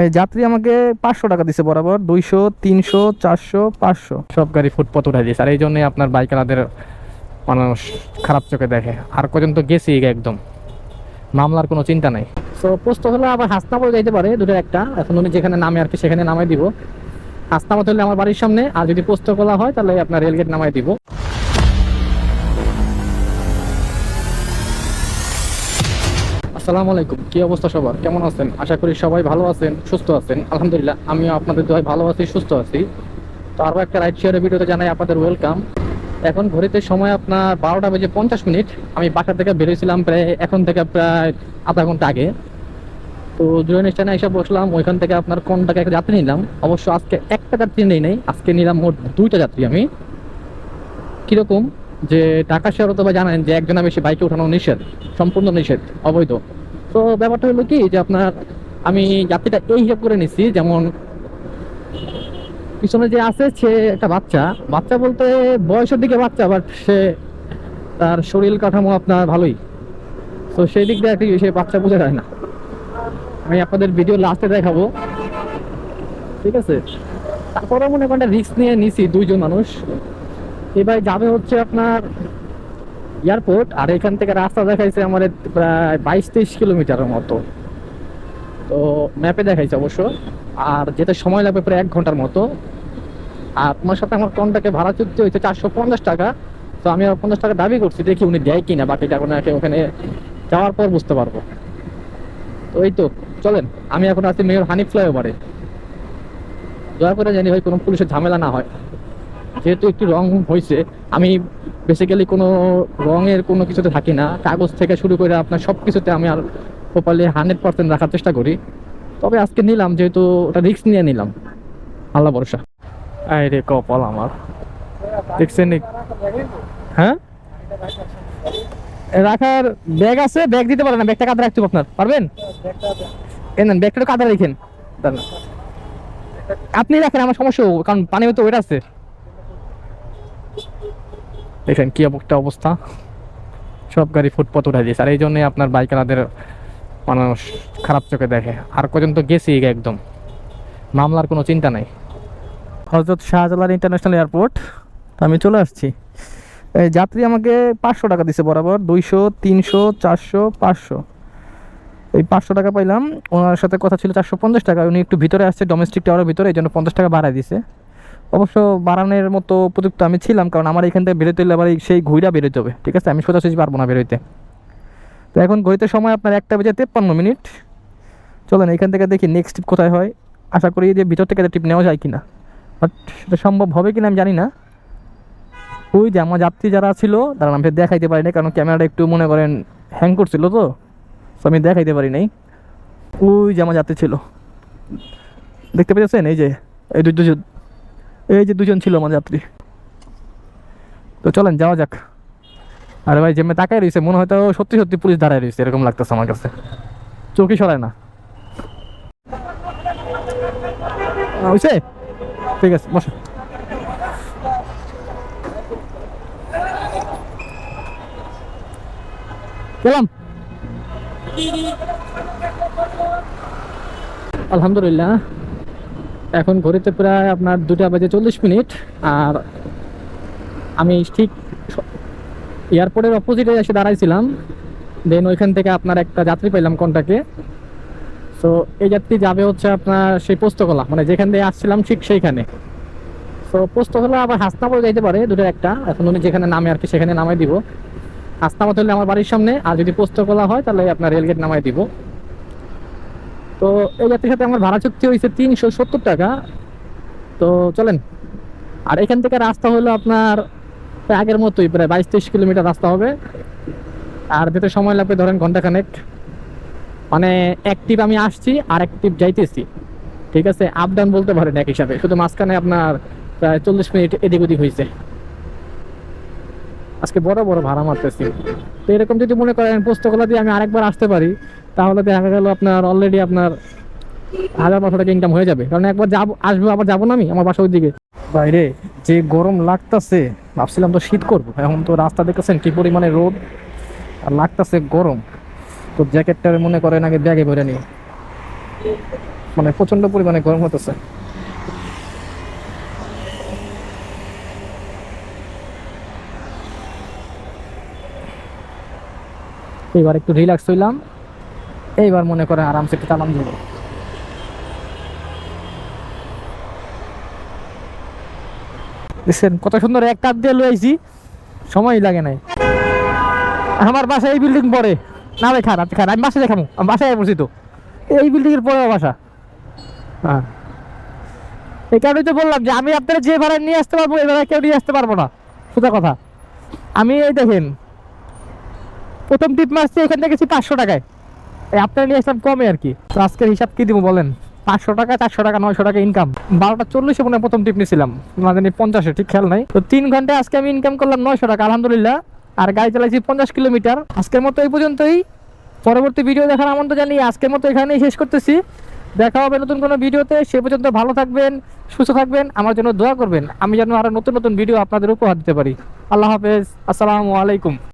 এই যাত্রী আমাকে পাঁচশো টাকা দিছে বরাবর দুইশো তিনশো চারশো পাঁচশো। সব গাড়ি ফুটপথ উঠাই দিয়েছে। আর এই জন্যই আপনার বাইকারদের মানুষ খারাপ চোখে দেখে। আর পর্যন্ত গেছি একদম। মামলার কোনো চিন্তা নাই। তো পোস্ত হলে আবার হাসনাবাদ যাইতে পারে দুটোর একটা। এখন উনি যেখানে নামে আর কি সেখানে নামাই দিব। হাসনাবাদ হলে আমার বাড়ির সামনে আর যদি পোস্ত খোলা হয় তাহলে আপনার রেলগেট নামাই দিব। আসসালামু আলাইকুম। কি অবস্থা সবার? কেমন আছেন? আশা করি সবাই ভালো আছেন, সুস্থ আছেন। আলহামদুলিল্লাহ, আমিও আপনাদের দোয়ায় ভালো আছি, সুস্থ আছি। তো আরও একটা রাইড শেয়ারের ভিডিওতে জানাই আপনাদের ওয়েলকাম এখন ঘড়িতে সময় আপনার বারোটা বেজে পঞ্চাশ মিনিট। আমি বাসা থেকে বেরিয়েছিলাম প্রায়, এখন থেকে প্রায় আধা ঘণ্টা আগে। তো জুয়েন স্ট্যান্ডে এসে বসলাম, ওইখান থেকে আপনার কোন টাকা একটা যাত্রী নিলাম। অবশ্য আজকে একটা যাত্রী নেই নাই, আজকে নিলাম মোট দুইটা যাত্রী আমি। কীরকম? যে টাকা শেয়ার তো বা জানেন যে একজনের বেশি বাইকে ওঠানো নিষেধ, সম্পূর্ণ নিষেধ, অবৈধ। তো ব্যাপারটা হলো কি যে আপনার আমি যাত্রীটা এই হিসাব করে নিচ্ছি যেমন পিছনে যে আছে সে একটা বাচ্চা। বাচ্চা বলতে বয়সের দিকে বাচ্চা বাট সে তার শরীর কাঠামো আপনার ভালোই। তো সেই দিক দিয়ে একটি সে বাচ্চা বোঝা যায় না। আমি আপনাদের ভিডিও লাস্টে দেখাবো। ঠিক আছে? তারপরে মনে করেন রিস্ক নিয়ে নিছি দুইজন মানুষ। এবার যাবে হচ্ছে আপনার এয়ারপোর্ট আর এখান থেকে রাস্তা দেখাইছে আমার প্রায় বাইশ তেইশ কিলোমিটারের মতো। তো ম্যাপে দেখাইছে অবশ্য। আর যেতে সময় লাগবে প্রায় এক ঘণ্টার মতো। আর তোমার সাথে আমার কন্টাকে ভাড়া চুক্তি হয়েছে চারশো পঞ্চাশ টাকা। তো আমি পঞ্চাশ টাকা দাবি করছি, দেখি উনি দেয় কিনা বাকিটা ওনাকে ওখানে যাওয়ার পর বুঝতে পারব। তো এই তো, চলেন, আমি এখন আছি মেয়র হানিফ ফ্লাইওভারে। দয়া করে জানি ভাই কোনো পুলিশের ঝামেলা না হয়। যেহেতু একটু রং হয়েছে আমি বেসিক্যালি কোনো রঙের কোনো কিছুতে থাকি না। কাগজ থেকে শুরু করে আপনার সব কিছুতে আমি আর প্রপারলি হান্ড্রেড পার্সেন্ট রাখার চেষ্টা করি। তবে আজকে নিলাম যেহেতু ওটা রিস্ক নিয়ে নিলাম। আল্লাহ ভরসা। আয় রে কপাল আমার। দেখছেন হ্যাঁ? রাখার ব্যাগ আছে ব্যাগ দিতে পারেন না ব্যাগটা কাঁধে রাখতে আপনার। পারবেন? এ নেন ব্যাগটা কাঁধে রেখেন। আপনি রাখেন আমার সমস্যা কারণ পানি হয়তো ওয়েট আছে। দেখেন কি একটা অবস্থা। সব গাড়ি ফুটপথ উঠাই দিয়েছে। আর এই জন্যই আপনার বাইকারদের মানুষ খারাপ চোখে দেখে। আর পর্যন্ত গেছি একদম। মামলার কোনো চিন্তা নাই। হজরত শাহজালাল ইন্টারন্যাশনাল এয়ারপোর্ট। আমি চলে আসছি। এই যাত্রী আমাকে পাঁচশো টাকা দিছে বরাবর। দুইশো, তিনশো, চারশো, পাঁচশো। এই পাঁচশো টাকা পাইলাম। ওনার সাথে কথা ছিল চারশো পঞ্চাশ টাকা। উনি একটু ভিতরে আসছে ডোমেস্টিক টাওয়ারের ভিতরে। এই জন্য পঞ্চাশ টাকা বাড়ায় দিছে। অবশ্য বাড়ানোর মতো উপযুক্ত আমি ছিলাম, কারণ আমার এখান থেকে বেরোতে হলে আবার সেই ঘুইরা বেরোতে হবে, ঠিক আছে? আমি সোজাসুজি পারব না বেরোতে তো এখন ঘড়িতে সময় আপনার একটা বেজে তেপ্পান্ন মিনিট। চলেন এখান থেকে দেখি নেক্সট ট্রিপ কোথায় হয়। আশা করি যে ভিতর থেকে ট্রিপ নেওয়া যায় কি না বাট সেটা সম্ভব হবে কি না আমি জানি না। ওই যে আমার যাত্রী যারা ছিল, তারা আমি দেখাইতে পারি নাই কারণ ক্যামেরাটা একটু মনে করেন হ্যাং করছিল তো। তো আমি দেখাইতে পারি নাই। ওই যে আমার যাত্রী ছিল। দেখতে পেয়েছেন? এই যে, এই দুজন এই যে দুজন ছিল আমার যাত্রী। তো চলেন, যাওয়া যাক। আরে ভাই, যেমন তাকাই রয়েছে, মনে হয়তো সত্যি সত্যি পুলিশ দাঁড়ায় রয়েছে, এরকম লাগতেছে আমার কাছে। চোখই সরায় না। হইছে? ঠিক আছে, বসে। গেলাম। আলহামদুলিল্লাহ। এখন ঘড়িতে প্রায় আপনার দুটা বাজে চল্লিশ মিনিট, আর আমি ঠিক এয়ারপোর্টের অপোজিটে এসে দাঁড়াইছিলাম। দেন ওইখান থেকে আপনার একটা যাত্রী পেলাম কন্টাকে তো এই যাত্রী যাবে হচ্ছে আপনার সেই পোস্তকলা মানে যেখান দিয়ে আসছিলাম ঠিক সেইখানে। তো পোস্তকলা আবার হাসনাবাদ যাইতে পারে দুটোর একটা। এখন উনি যেখানে নামে আর কি, সেখানে নামাই দিব। হাসনাবাদ হলে আমার বাড়ির সামনে, আর যদি পোস্তকলা হয় তাহলে আপনার রেলগেট নামাই দিব। তো এই যাত্রীর সাথে আমার ভাড়া চুক্তি হয়েছে তিনশো সত্তর টাকা। তো চলেন। আর এখান থেকে রাস্তা হলো আপনার আগের মতোই, প্রায় বাইশ তেইশ কিলোমিটার রাস্তা হবে। আর যেতে সময় লাগবে ধরেন ঘণ্টা ঘন্টাখানেক মানে এক টিপ আমি আসছি, আর এক টিপ যাইতেছি। ঠিক আছে? আপ ডাউন বলতে পারেন এক হিসাবে। শুধু মাঝখানে আপনার প্রায় চল্লিশ মিনিট এদিক ওদিক হয়েছে। আজকে বড় বড় ভাড়া মারতেছি। তো এরকম যদি মনে করেন, পুস্তকলা দিয়ে আমি আরেকবার আসতে পারি। তাহলে দেখা গেল আপনার অলরেডি আপনার হাজার পাঁচশো টাকা ইনকাম হয়ে যাবে। কারণ একবার যাব, আসব, আবার যাব না আমি, আমার বাসা ওইদিকে। বাইরে যে গরম লাগতেছে, ভাবছিলাম তো শীত করব। এখন তো রাস্তা দেখতেছেন কি পরিমাণে রোদ, আর লাগতেছে গরম। তো জ্যাকেটটা মনে করেন আগে ব্যাগে ভরে নিই। মানে প্রচণ্ড পরিমাণে গরম হতেছে এবার একটু রিল্যাক্স হইলাম। এইবার মনে করে আরামসে একটু চালান দেবো দেখছেন, কত সুন্দর এক কাপ দিয়ে লইছি সময় লাগে নাই। আমার বাসায় এই বিল্ডিং পরে না, ভাই আপনি আমি বাসায় দেখাবো আমি বাসায় পড়ছি তো। এই বিল্ডিং এর পরে বাসা। হ্যাঁ। এই কারণেই তো বললাম যে, আমি আপনারা যে ভাড়া নিয়ে আসতে পারব, এই ভাড়া কেউ নিয়ে আসতে পারব না। সোজা কথা। আমি এই দেখেন, প্রথম টিপ মারছি, এখান থেকে পাঁচশো টাকায়। আপনারা নিয়ে আসলাম কমে আর কি। তো আজকের হিসাব কি দিব বলেন? পাঁচশো টাকা, চারশো টাকা, নয়শো টাকা ইনকাম বারোটা চল্লিশে মনে প্রথম টিপ নিয়েছিলাম মানে পঞ্চাশে, ঠিক খেয়াল নাই। তো তিন ঘন্টায় আজকে আমি ইনকাম করলাম নয়শো টাকা, আলহামদুলিল্লাহ। আর গাড়ি চালাইছি পঞ্চাশ কিলোমিটার। আজকের মতো এই পর্যন্তই। পরবর্তী ভিডিও দেখার আমন্ত্রণ জানিয়ে আজকের মতো এখানেই শেষ করতেছি। দেখা হবে নতুন কোনো ভিডিওতে। সে পর্যন্ত ভালো থাকবেন, সুস্থ থাকবেন, আমার জন্য দোয়া করবেন। আমি যেন আরও নতুন নতুন ভিডিও আপনাদের উপহার দিতে পারি। আল্লাহ হাফেজ। আসসালামু আলাইকুম।